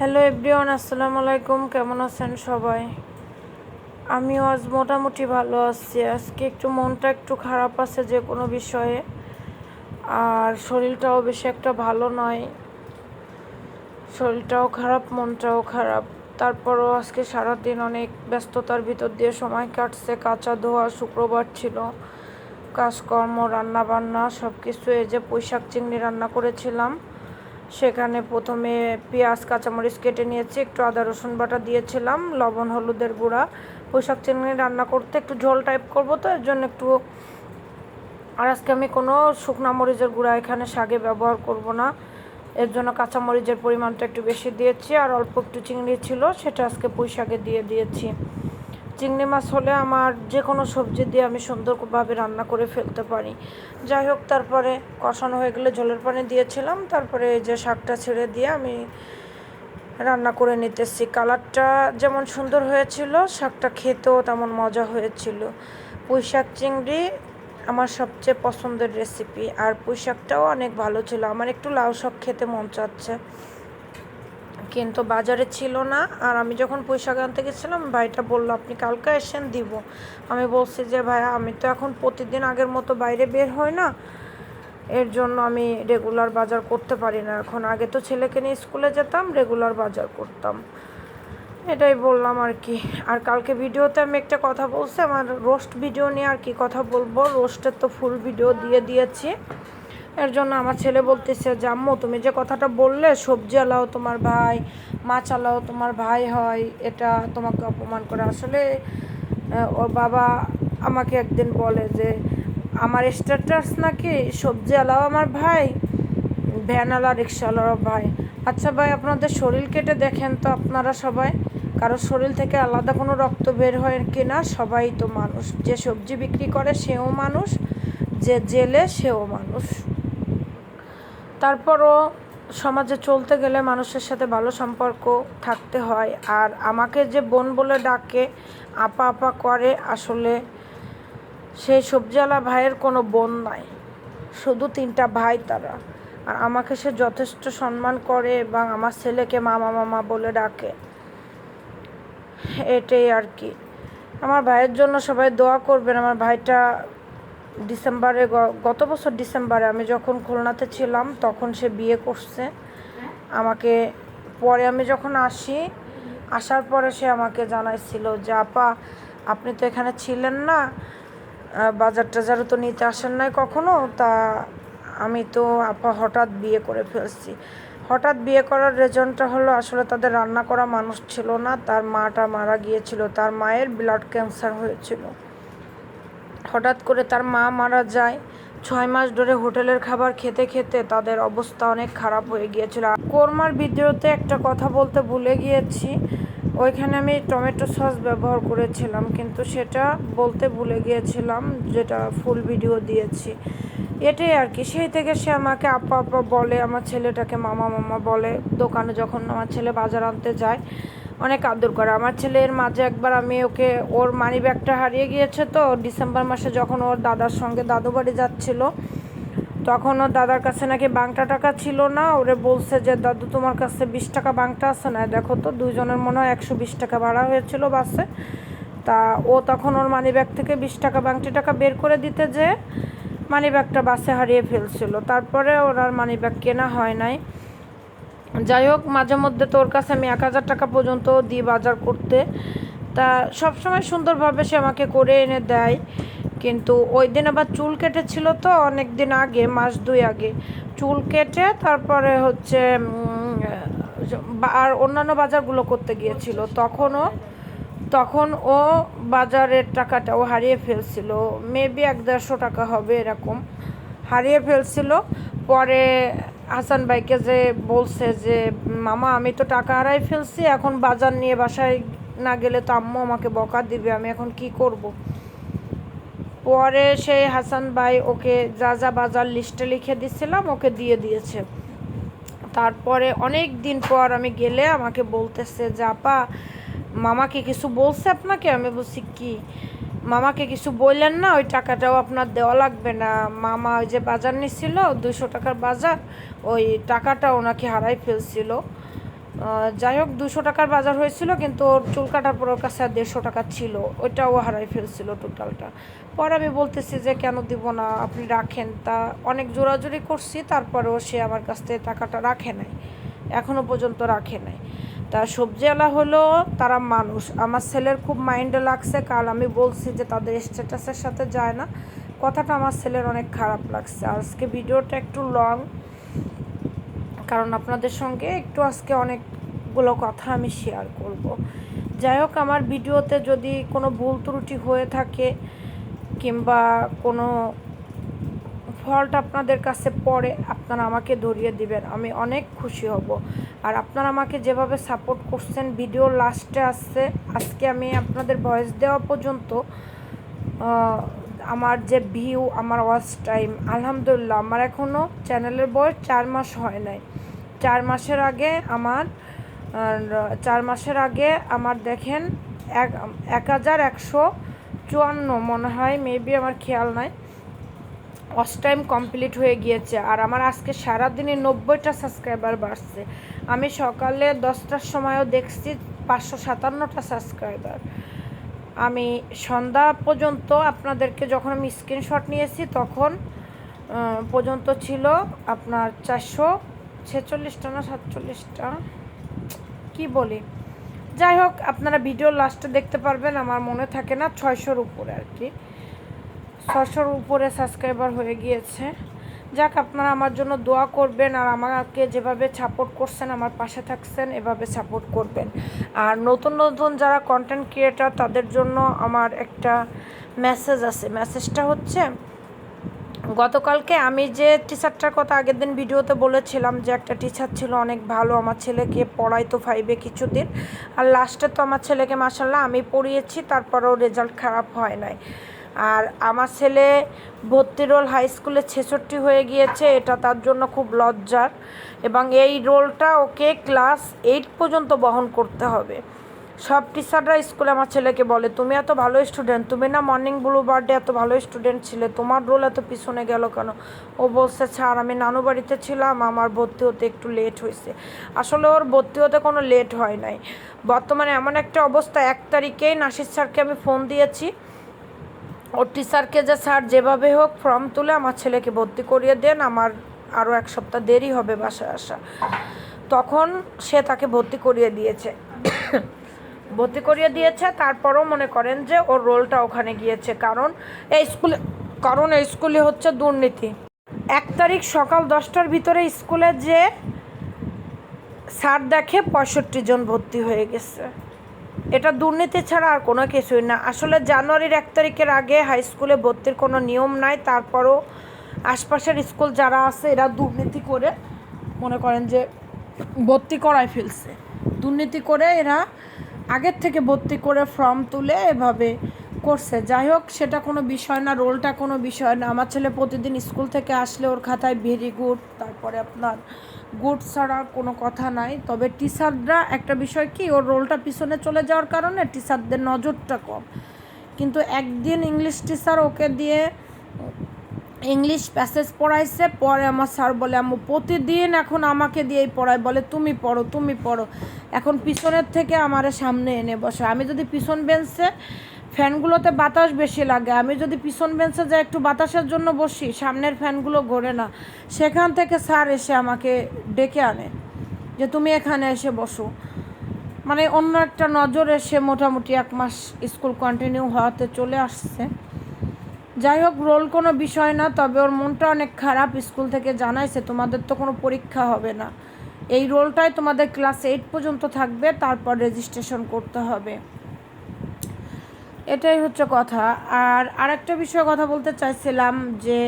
Hello everyone আসসালামু আলাইকুম, কেমন আছেন সবাই? আমিও আজ মোটামুটি ভালো আছি। আজকে একটু মনটা একটু খারাপ আছে যে কোনো বিষয়ে। আর শরীরটাও বেশি একটা ভালো নয়। শরীরটাও খারাপ, মনটাও খারাপ। তারপরও আজকে সারাদিন অনেক ব্যস্ততার ভিতর দিয়ে সময় কাটছে। কাঁচা ধোয়া শুক্রবার ছিল। কাজকর্ম রান্না বান্না সব কিছু এই যে পুঁইশাক চিংড়ি রান্না করেছিলাম। সেখানে প্রথমে পেঁয়াজ, কাঁচামরিচ কেটে নিয়েছি, একটু আদা, রসুন বাটা দিয়েছিলাম, লবণ, হলুদের গুঁড়া পুঁইশাক চিংড়ি রান্না করতে একটু ঝোল টাইপ করব তো, এর জন্য একটু আর আজকে আমি কোনো শুকনা মরিচের গুঁড়া এখানে শাকে ব্যবহার করব না। এর জন্য কাঁচামরিচের পরিমাণটা একটু বেশি দিয়েছি, আর অল্প একটু চিংড়ি ছিল, সেটা আজকে পুঁই শাকে দিয়ে দিয়েছি। চিংড়ি মাছ হলে আমার যে কোনো সবজি দিয়ে আমি সুন্দরভাবে রান্না করে ফেলতে পারি। যাই হোক, তারপরে কষানো হয়ে গেলে জলের পানি দিয়েছিলাম। তারপরে যে শাকটা ছেড়ে দিয়ে আমি রান্না করে নিতেছি। কালারটা যেমন সুন্দর হয়েছিল, শাকটা খেতেও তেমন মজা হয়েছিল। পুঁই শাক চিংড়ি আমার সবচেয়ে পছন্দের রেসিপি আর পুঁই শাকটাও অনেক ভালো ছিল। আমার একটু লাউ শাক খেতে মন চাচ্ছে। কিন্তু বাজারে ছিল না। আর আমি যখন পয়সা আনতে গেছিলাম, ভাইটা বলল, আপনি কালকে এসেন দিব। আমি বলছি যে, ভাই, আমি তো এখন প্রতিদিন আগের মতো বাইরে বের হই না। এর জন্য আমি রেগুলার বাজার করতে পারি না। এখন আগে তো ছেলেকে নিয়ে স্কুলে যেতাম, রেগুলার বাজার করতাম। এটাই বললাম আর কি। আর কালকে ভিডিওতে আমি একটা কথা বলছি, আমার রোস্ট ভিডিও নিয়ে আর কি কথা বলব। রোস্টের তো ফুল ভিডিও দিয়ে দিয়েছি। এর জন্য আমার ছেলে বলতেছে, যে আম্মু, তুমি যে কথাটা বললে, সবজি আলাও তোমার ভাই, মাছ আলাও তোমার ভাই হয়, এটা তোমাকে অপমান করে। আসলে ওর বাবা আমাকে একদিন বলে যে, আমার স্ট্যাটাস নাকি সবজি আলাও আমার ভাই ভ্যানওয়ালা রিক্সাওয়ালারও ভাই। আচ্ছা ভাই, আপনাদের শরীর কেটে দেখেন তো আপনারা সবাই। কারও শরীর থেকে আলাদা কোনো রক্ত বের হয় কি না সবাই তো মানুষ। যে সবজি বিক্রি করে, সেও মানুষ, যে জেলে সেও মানুষ। তারপরও সমাজে চলতে গেলে মানুষের সাথে ভালো সম্পর্ক থাকতে হয়। আর আমাকে যে বোন বলে ডাকে, আপা আপা করে, আসলে সেই সবজিওয়ালা ভাইয়ের কোনো বোন নাই। শুধু তিনটা ভাই তারা। আর আমাকে সে যথেষ্ট সম্মান করে এবং আমার ছেলেকে মামা মামা বলে ডাকে। এটাই আর কি। আমার ভাইয়ের জন্য সবাই দোয়া করবেন। আমার ভাইটা ডিসেম্বরে গত বছর ডিসেম্বরে আমি যখন খুলনাতে ছিলাম, তখন সে বিয়ে করছে। আমাকে পরে আমি যখন আসি, আসার পরে সে আমাকে জানাইছিল যে, আপা, আপনি তো এখানে ছিলেন না বাজার টাজারও তো নিতে আসেন নাই কখনো, তা আমি তো আপা হঠাৎ বিয়ে করে ফেলছি। হঠাৎ বিয়ে করার রেজনটা হলো, আসলে তাদের রান্না করা মানুষ ছিল না, তার মাটা মারা গিয়েছিল, তার মায়ের ব্লাড ক্যান্সার হয়েছিল। হঠাৎ করে তার মা মারা যায়। ছয় মাস ধরে হোটেলের খাবার খেতে খেতে তাদের অবস্থা অনেক খারাপ হয়ে গিয়েছিল। কোরমার ভিডিওতে একটা কথা বলতে ভুলে গিয়েছি। ওইখানে আমি টমেটো সস ব্যবহার করেছিলাম, কিন্তু সেটা বলতে ভুলে গিয়েছিলাম, যেটা ফুল ভিডিও দিয়েছি। এটাই আর কি। সেই থেকে সে আমাকে আপা আপা বলে, আমার ছেলেটাকে মামা মামা বলে। দোকানে যখন আমার ছেলে বাজার আনতে যায় অনেক আদর করে। আমার ছেলের মাঝে একবার আমি ওকে, ওর মানি ব্যাগটা হারিয়ে গিয়েছে তো, ডিসেম্বর মাসে যখন ওর দাদার সঙ্গে দাদু বাড়ি যাচ্ছিল, তখন ওর দাদার কাছে নাকি বাংটা টাকা ছিল না, ওরে বলছে যে, দাদু, তোমার কাছে বিশ টাকা বাংটা আছে না? দেখো তো, দুইজনের মনে হয় একশো বিশ টাকা ভাড়া হয়েছিল বাসে। তা ও তখন ওর মানি ব্যাগ থেকে বিশ টাকা বাংটি টাকা বের করে দিতে যে মানি ব্যাগটা বাসে হারিয়ে ফেলছিল। তারপরে ওর আর মানি ব্যাগ কেনা হয় নাই। যাই হোক মাঝে মধ্যে তোর কাছে আমি এক হাজার টাকা পর্যন্ত দিই বাজার করতে। তা সবসময় সুন্দরভাবে সে আমাকে করে এনে দেয়। কিন্তু ওই দিন আবার চুল কেটেছিল তো অনেক দিন আগে, মাস দুই আগে। চুল কেটে তারপরে হচ্ছে আর অন্যান্য বাজারগুলো করতে গিয়েছিল। তখনও, তখন ও বাজারের টাকাটা ও হারিয়ে ফেলছিল। মেবি এক দেড়শো টাকা হবে এরকম। হারিয়ে ফেলছিল। পরে হাসান ভাইকে যে বলছে যে, মামা, আমি তো টাকা হারাই ফেলছি, এখন বাজার নিয়ে বাসায় না গেলে তো আম্মু আমাকে বকা দিবে, আমি এখন কি করব। পরে সেই হাসান ভাই ওকে যা যা বাজার লিস্টে লিখে দিছিলাম, ওকে দিয়ে দিয়েছে। তারপরে অনেক দিন পর আমি গেলে আমাকে বলতেছে যে, আপা, মামাকে কিছু বলছে আপনাকে? আমি বলছি, কি? মামাকে কিছু বললেন না, ওই টাকাটাও আপনার দেওয়া লাগবে না। মামা ওই যে বাজার নিছিল দুশো টাকার বাজার, ওই টাকাটা ওনাকে হারাই ফেলছিল। যাই হোক দুশো টাকার বাজার হয়েছিল, কিন্তু ওর চুল কাটার পর ওর কাছে আর দেড়শো টাকা ছিল, ওইটাও হারাই ফেলছিল টোটালটা পরে আমি বলতেছি যে, কেন দিব না? আপনি রাখেন। তা অনেক জোরাজুরি করছি, তারপরেও সে আমার কাছ থেকে টাকাটা রাখে নাই এখনও পর্যন্ত রাখে নাই। তা সবজিওয়ালা হলো তারা মানুষ। আমার ছেলের খুব মাইন্ডে লাগছে, কাল আমি বলছি যে তাদের স্ট্যাটাসের সাথে যায় না। কথাটা আমার ছেলের অনেক খারাপ লাগছে। আজকে ভিডিওটা একটু লং কারণ আপনাদের সঙ্গে একটু আজকে অনেকগুলো কথা আমি শেয়ার করব। যাই হোক, আমার ভিডিওতে যদি কোনো ভুল ত্রুটি হয়ে থাকে কিংবা কোনো ফল্ট আপনাদের কাছে পড়ে আপনারা আমাকে ধরিয়ে দিবেন, আমি অনেক খুশি হব। আর আপনারা আমাকে যেভাবে সাপোর্ট করছেন ভিডিও লাস্টে আসছে আজকে আমি আপনাদের ভয়েস দেওয়া পর্যন্ত আমার যে ভিউ আমার ওয়াচ টাইম আলহামদুলিল্লাহ, আমার এখনও চ্যানেলের বয়স চার মাস হয় নাই। চার মাসের আগে আমার চার মাসের আগে আমার দেখেন এক হাজার একশো চুয়ান্ন, মনে হয় মেবি আমার খেয়াল নাই। ওয়াচ টাইম কমপ্লিট হয়ে গিয়েছে আর আমার আজকে সারাদিনে নব্বইটা সাবস্ক্রাইবার বাড়ছে। আমি সকালে দশটার সময়ও দেখছি পাঁচশো সাতান্নটা সাবস্ক্রাইবার। আমি সন্ধ্যা পর্যন্ত আপনাদেরকে যখন আমি স্ক্রিনশট নিয়েছি তখন পর্যন্ত ছিল আপনার চারশো ছেচল্লিশটা না সাতচল্লিশটা? কি বলি? যাই হোক, আপনারা ভিডিও লাস্টে দেখতে পারবেন, আমার মনে থাকে না, ছয়শোর উপরে আর কি। ছশোর উপরে সাবস্ক্রাইবার হয়ে গিয়েছে। যাক, আপনারা আমার জন্য দোয়া করবেন আর আমাকে যেভাবে সাপোর্ট করছেন, আমার পাশে থাকছেন, এভাবে সাপোর্ট করবেন। আর নতুন নতুন যারা কন্টেন্ট ক্রিয়েটার তাদের জন্য আমার একটা মেসেজ আছে। মেসেজটা হচ্ছে, গতকালকে আমি যে টিচারটার কথা আগের দিন ভিডিওতে বলেছিলাম যে একটা টিচার ছিল অনেক ভালো, আমার ছেলেকে পড়াইতো ফাইভে কিছুদিন। আর লাস্টে তো আমার ছেলেকে মাসাল্লাহ আমি পড়িয়েছি, তারপরেও রেজাল্ট খারাপ হয় নাই। আর আমার ছেলে ভর্তি রোল হাই স্কুলে ছেষট্টি হয়ে গিয়েছে, এটা তার জন্য খুব লজ্জার। এবং এই রোলটা ওকে ক্লাস এইট পর্যন্ত বহন করতে হবে। সব টিচাররা স্কুলে আমার ছেলেকে বলে, তুমি এত ভালো স্টুডেন্ট তুমি না মর্নিং ব্লু বার্থডে এত ভালো স্টুডেন্ট ছিলে, তোমার রোল এত পিছনে গেল কেন? ও বলছে, স্যার, আমি নানু বাড়িতে ছিলাম, আমার ভর্তি হতে একটু লেট হয়েছে। আসলে ওর ভর্তি হতে কোনো লেট হয় নাই। বর্তমানে এমন একটা অবস্থা, এক তারিখেই নাসির স্যারকে আমি ফোন দিয়েছি। ওর টিচারকে যে স্যার যেভাবে হোক ফর্ম তুলে আমার ছেলেকে ভর্তি করিয়ে দেন, আমার আরও এক সপ্তাহ দেরি হবে বাসায় আসা। তখন সে তাকে ভর্তি করিয়ে দিয়েছে। ভর্তি করিয়ে দিয়েছে, তারপরও মনে করেন যে ওর রোলটা ওখানে গিয়েছে। কারণ এই স্কুলে কারণ এই স্কুলে হচ্ছে দুর্নীতি। এক তারিখ সকাল দশটার ভিতরে স্কুলে যে স্যার দেখে পঁয়ষট্টি জন ভর্তি হয়ে গেছে। এটা দুর্নীতি ছাড়া আর কোনো কিছুই না। আসলে জানুয়ারির এক তারিখের আগে হাই স্কুলে ভর্তির কোনো নিয়ম নাই, তারপরও আশপাশের স্কুল যারা আছে, এরা দুর্নীতি করে মনে করেন যে ভর্তি করায় ফেলছে। দুর্নীতি করে এরা আগের থেকে ভর্তি করে ফর্ম তুলে এভাবে করছে। যাই হোক, সেটা কোনো বিষয় না, রোলটা কোনো বিষয় না। আমার ছেলে প্রতিদিন স্কুল থেকে আসলে ওর খাতায় ভেরি গুড, তারপরে আপনার গুড ছাড়া কোনো কথা নাই। তবে টিচাররা, একটা বিষয় কি, ওর রোলটা পিছনে চলে যাওয়ার কারণে টিচারদের নজরটা কম। কিন্তু একদিন ইংলিশ টিচার ওকে দিয়ে ইংলিশ প্যাসেজ পড়াইছে, পরে আমার স্যার বলে, আম্মু, প্রতিদিন এখন আমাকে দিয়েই পড়ায়। বলে, তুমি পড়ো তুমি পড়ো। এখন পিছনের থেকে আমারে সামনে এনে বসে আমি যদি পিছন বেঞ্চে ফ্যানগুলোতে বাতাস বেশি লাগে। আমি যদি পিছন বেঞ্চে যাই, একটু বাতাসের জন্য বসি, সামনের ফ্যানগুলো ঘোরে না। সেখান থেকে স্যার এসে আমাকে ডেকে আনে যে তুমি এখানে এসে বসো। মানে অন্য একটা নজর এসে মোটামুটি এক মাস স্কুল কন্টিনিউ হওয়াতে চলে আসছে। যাই হোক রোল কোনো বিষয় না, তবে ওর মনটা অনেক খারাপ। স্কুল থেকে জানাইছে, তোমাদের তো কোনো পরীক্ষা হবে না। এই রোলটাই তোমাদের ক্লাস এইট পর্যন্ত থাকবে, তারপর রেজিস্ট্রেশন করতে হবে। এটাই হচ্ছে কথা। আর আরেকটা বিষয়ে কথা বলতে চাইছিলাম যে,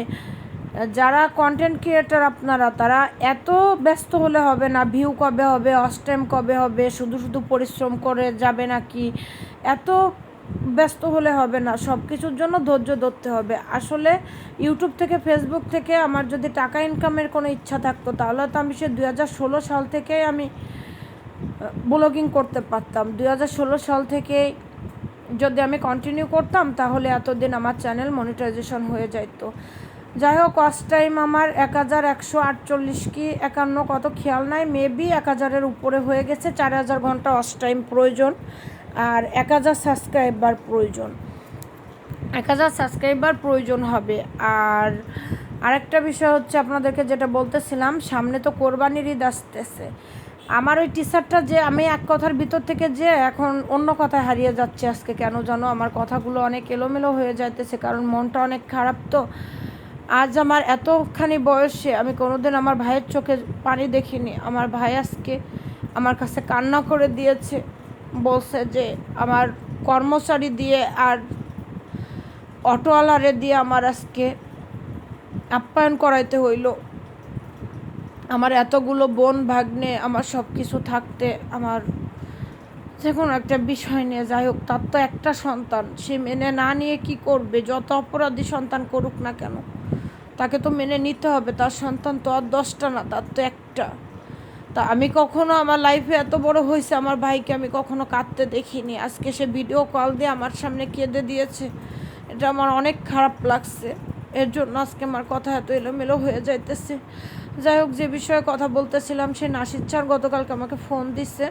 যারা কন্টেন্ট ক্রিয়েটার আপনারা, তারা এত ব্যস্ত হলে হবে না ভিউ কবে হবে অস্টেম কবে হবে, শুধু শুধু পরিশ্রম করে যাবে নাকি? এত ব্যস্ত হলে হবে না সব কিছুর জন্য ধৈর্য ধরতে হবে। আসলে ইউটিউব থেকে ফেসবুক থেকে আমার যদি টাকা ইনকামের কোনো ইচ্ছা থাকতো, তাহলে তো আমি সে দুই হাজার ষোলো সাল থেকেই আমি ব্লগিং করতে পারতাম। দুই হাজার ষোলো সাল থেকে যদি আমি কন্টিনিউ করতাম, তাহলে এতদিন আমার চ্যানেল মনিটাইজেশন হয়ে যাইতো। যাই হোক ওয়াচ টাইম আমার এক হাজার একশো আটচল্লিশ কি একান্ন কত খেয়াল নাই মেবি এক হাজারের উপরে হয়ে গেছে, চার হাজার ঘণ্টা ওয়াচ টাইম প্রয়োজন আর এক হাজার সাবস্ক্রাইবার প্রয়োজন। এক হাজার সাবস্ক্রাইবার প্রয়োজন হবে। আর আরেকটা বিষয় হচ্ছে আপনাদেরকে যেটা বলতেছিলাম, সামনে তো কোরবানির ঈদ আসতেছে। আমার ওই টি শার্টটা যে আমি এক কথার ভিতর থেকে যে এখন অন্য কথায় হারিয়ে যাচ্ছে আজকে, কেন জানো? আমার কথাগুলো অনেক এলোমেলো হয়ে যাইতেছে, কারণ মনটা অনেক খারাপ তো। আজ আমার এতখানি বয়সে আমি কোনোদিন আমার ভাইয়ের চোখে পানি দেখিনি। আমার ভাই আজকে আমার কাছে কান্না করে দিয়েছে, বলছে যে আমার কর্মচারী দিয়ে আর অটোওয়ালারে দিয়ে আমার আজকে আপ্যায়ন করাইতে হইল। আমার এতগুলো বোন ভাগ্নে, আমার সব কিছু থাকতে আমার যে কোনো একটা বিষয় নিয়ে যাই হোক, তার তো একটা সন্তান। সে মেনে না নিয়ে কি করবে? যত অপরাধী সন্তান করুক না কেন? তাকে তো মেনে নিতে হবে। তার সন্তান তো আর দশটা না, তার তো একটা। তা আমি কখনো আমার লাইফে এত বড় হয়েছে, আমার ভাইকে আমি কখনো কাঁদতে দেখিনি। আজকে সে ভিডিও কল দিয়ে আমার সামনে কেঁদে দিয়েছে। এটা আমার অনেক খারাপ লাগছে। এর জন্য আজকে আমার কথা এত এলোমেলো হয়ে যাইতেছে। যাই হোক, যে বিষয়ে কথা বলতেছিলাম, সে নাসির চার গতকালকে আমাকে ফোন দিছে।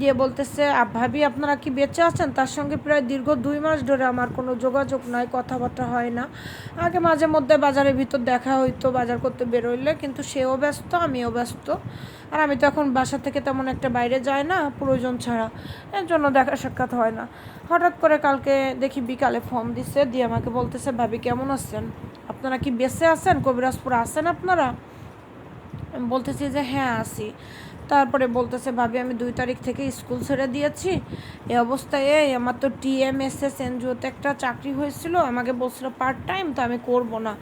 দিয়ে বলতেছে ভাবি, আপনারা কি বেঁচে আছেন? তার সঙ্গে প্রায় দীর্ঘ দুই মাস ধরে আমার কোনো যোগাযোগ নাই, কথাবার্তা হয় না। আগে মাঝে মধ্যে বাজারের ভিতর দেখা হইতো, বাজার করতে বেরোইলে কিন্তু সেও ব্যস্ত, আমিও ব্যস্ত। আর আমি তো এখন বাসা থেকে তেমন একটা বাইরে যাই না, প্রয়োজন ছাড়া। এর জন্য দেখা সাক্ষাৎ হয় না। হঠাৎ করে কালকে দেখি বিকালে ফোন দিছে, দিয়ে আমাকে বলতেছে, ভাবি, কেমন আছেন? আপনারা কি বেঁচে আছেন? কবিরাজপুর আছেন আপনারা? আমি বলতেছি যে হ্যাঁ আসি। তারপরে বলতেছে, ভাবি, আমি দুই তারিখ থেকে স্কুল ছেড়ে দিয়েছি। এই অবস্থায় এই আমার তো টিএমএসএস এনজিওতে একটা চাকরি হয়েছিল। আমাকে বলছিল পার্ট টাইম তো আমি করব না।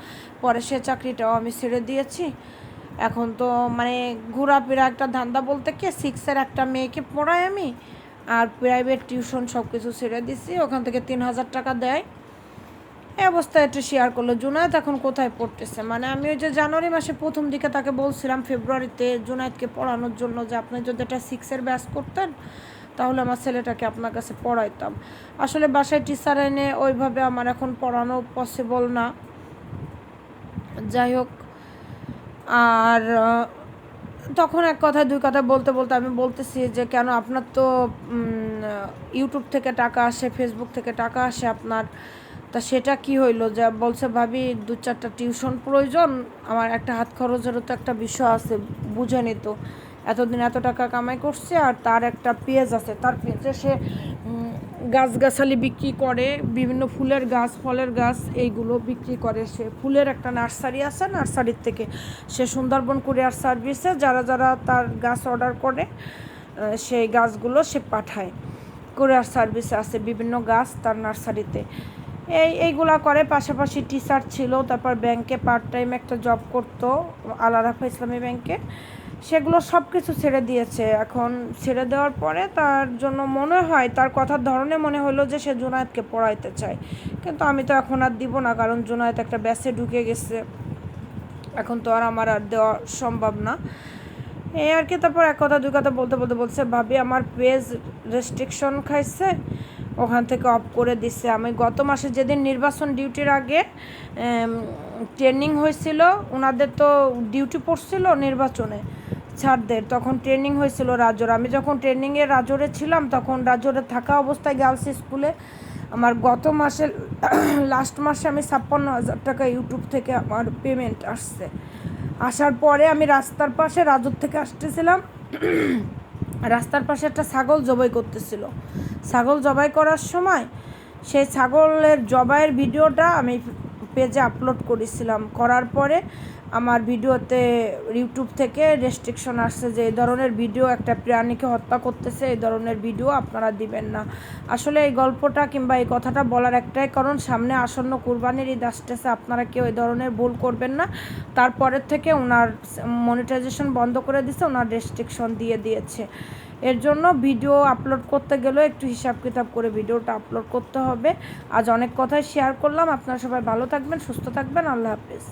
পরে সে চাকরিটাও আমি ছেড়ে দিয়েছি। এখন তো মানে ঘোরাফেরা একটা ধান্দা বলতে কি, সিক্সের একটা মেয়েকে পড়াই আমি, আর প্রাইভেট টিউশন সব কিছু ছেড়ে দিছি ওখান থেকে তিন হাজার টাকা দেয়। এই অবস্থায় একটু শেয়ার করল, জুনায়েদ এখন কোথায় পড়তেছে? মানে আমি ওই যে জানুয়ারি মাসে প্রথম দিকে তাকে বলছিলাম ফেব্রুয়ারিতে জুনায়েদকে পড়ানোর জন্য যে আপনি যদি এটা সিক্সের ব্যাস করতেন, তাহলে আমার ছেলেটাকে আপনার কাছে পড়াইতাম। আসলে বাসায় টিচার এনে ওইভাবে আমার এখন পড়ানো পসিবল না। যাই হোক, আর তখন এক কথা দুই কথা বলতে বলতে আমি বলতেছি যে কেন আপনার তো ইউটিউব থেকে টাকা আসে ফেসবুক থেকে টাকা আসে আপনার। তা সেটা কি হইল? যে বলছে, ভাবি, দু চারটা টিউশন প্রয়োজন। আমার একটা হাত খরচেরও তো একটা বিষয় আছে, বুঝে নিত এতদিন এত টাকা কামাই করছে আর তার একটা পেজ আছে। তার পেজে সে গাছগাছালি বিক্রি করে, বিভিন্ন ফুলের গাছ, ফলের গাছ, এইগুলো বিক্রি করে। সে ফুলের একটা নার্সারি আছে, নার্সারির থেকে সে সুন্দরবন কুরিয়ার সার্ভিসে যারা যারা তার গাছ অর্ডার করে সেই গাছগুলো সে পাঠায়। কুরিয়ার সার্ভিসে আছে বিভিন্ন গাছ তার নার্সারিতে। এই, এইগুলা করে। পাশাপাশি টিচার ছিল, তারপর ব্যাংকে পার্ট টাইম একটা জব করতো আলারাফা ইসলামী ব্যাংকে সেগুলো সব কিছু ছেড়ে দিয়েছে। এখন ছেড়ে দেওয়ার পরে তার জন্য মনে হয়, তার কথার ধরনে মনে হলো যে সে জুনায়েদকে পড়াইতে চায়। কিন্তু আমি তো এখন আর দিব না, কারণ জুনায়েদ একটা ব্যাসে ঢুকে গেছে। এখন তো আর আমার আর দেওয়া সম্ভব না। এই আর কি, তারপর এক কথা, দুই কথা বলতে বলতে বলছে, ভাবি, আমার পেজ রেস্ট্রিকশন খাইছে। ওখান থেকে অফ করে দিছে। আমি গত মাসে যেদিন নির্বাচন ডিউটির আগে ট্রেনিং হয়েছিল ওনাদের তো ডিউটি পড়ছিল নির্বাচনে ছাড়দের, তখন ট্রেনিং হয়েছিল রাজোর। আমি যখন ট্রেনিংয়ে রাজোরে ছিলাম, তখন রাজোরে থাকা অবস্থায় গার্লস স্কুলে আমার গত মাসে লাস্ট মাসে আমি ছাপ্পান্ন হাজার টাকা ইউটিউব থেকে আমার পেমেন্ট আসছে। আসার পরে আমি রাস্তার পাশে রাজুর থেকে আসতেছিলাম। রাস্তার পাশে একটা ছাগল জবাই করতেছিল। ছাগল জবাই করার সময় সেই ছাগলের জবাইয়ের ভিডিওটা আমি পেজে আপলোড করেছিলাম। করার পরে আমার ভিডিওতে ইউটিউব থেকে রেস্ট্রিকশন আসছে যে এই ধরনের ভিডিও একটা প্রাণীকে হত্যা করতেছে, এই ধরনের ভিডিও আপনারা দিবেন না। আসলে এই গল্পটা কিংবা এই কথাটা বলার একটাই কারণ, সামনে আসন্ন কুরবানির ঈদ আসতেছে, আপনারা কেউ এই ধরনের ভুল করবেন না। তারপরের থেকে ওনার মনিটাইজেশন বন্ধ করে দিছে ওনার রেস্ট্রিকশন দিয়ে দিয়েছে। এর জন্য ভিডিও আপলোড করতে গেলেও একটু হিসাব কিতাব করে ভিডিওটা আপলোড করতে হবে। আজ অনেক কথাই শেয়ার করলাম, আপনারা সবাই ভালো থাকবেন, সুস্থ থাকবেন, আল্লাহ হাফিজ।